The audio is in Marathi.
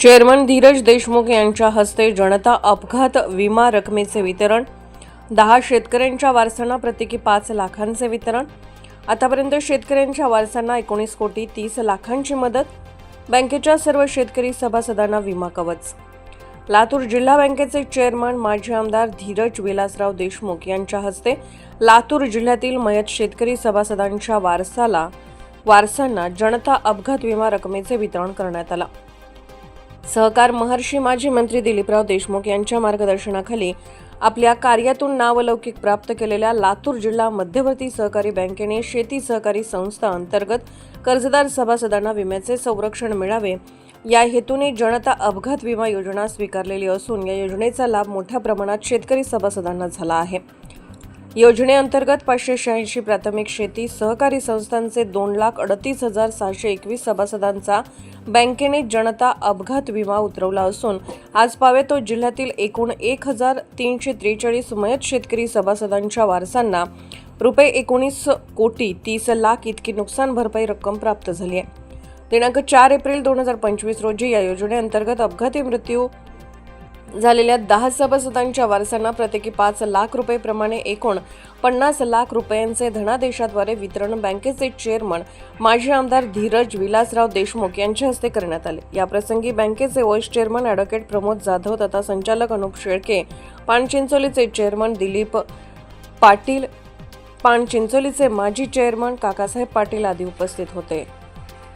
चेअरमन धीरज देशमुख यांच्या हस्ते जनता अपघात विमा रकमेचे वितरण दहा शेतकऱ्यांच्या वारसांना प्रत्येकी पाच लाखांचे वितरण आतापर्यंत शेतकऱ्यांच्या वारसांना एकोणीस कोटी तीस लाखांची मदत बँकेच्या सर्व शेतकरी सभासदांना विमा कवच. लातूर जिल्हा बँकेचे चेअरमन माजी आमदार धीरज विलासराव देशमुख यांच्या हस्ते लातूर जिल्ह्यातील मयत शेतकरी सभासदांच्या वारसाला वारसांना जनता अपघात विमा रकमेचे वितरण करण्यात आला. सहकार महर्षी माजी मंत्री दिलीपराव देशमुख यांच्या मार्गदर्शनाखाली आपल्या कार्यातून नावलौकिक प्राप्त केलेल्या लातूर जिल्हा मध्यवर्ती सहकारी बँकेने शेती सहकारी संस्था अंतर्गत कर्जदार सभासदांना विम्याचे संरक्षण मिळावे या हेतूने जनता अपघात विमा योजना स्वीकारलेली असून या योजनेचा लाभ मोठ्या प्रमाणात शेतकरी सभासदांना झाला आहे. योजनेअंतर्गत पाचशे शहाऐंशी प्राथमिक शेती सहकारी संस्थांचे दोन लाख अडतीस हजार सहाशे एकवीस सभासदांचा बँकेने जनता अपघात विमा उतरवला असून आज पावेतो जिल्ह्यातील एकूण एक हजार तीनशे त्रेचाळीस मयत शेतकरी सभासदांच्या वारसांना रुपये एकोणीस कोटी तीस लाख इतकी नुकसान भरपाई रक्कम प्राप्त झाली आहे. दिनांक चार एप्रिल दोन हजार पंचवीस रोजी या योजनेअंतर्गत अपघाती मृत्यू झालेल्या दहा सभासदांच्या वारसांना प्रत्येकी पाच लाख रुपये प्रमाणे एकूण पन्नास लाख रुपयांचे धनादेशाद्वारे वितरण बँकेचे चेअरमन माजी आमदार धीरज विलासराव देशमुख यांच्या हस्ते करण्यात आले. याप्रसंगी बँकेचे vice chairman advocate Pramod Jadhav तथा संचालक अनुप शेळके पानचिंचोलीचे चेअरमन दिलीप पाटील पानचिंचोलीचे माजी चेअरमन काकासाहेब पाटील आदी उपस्थित होते.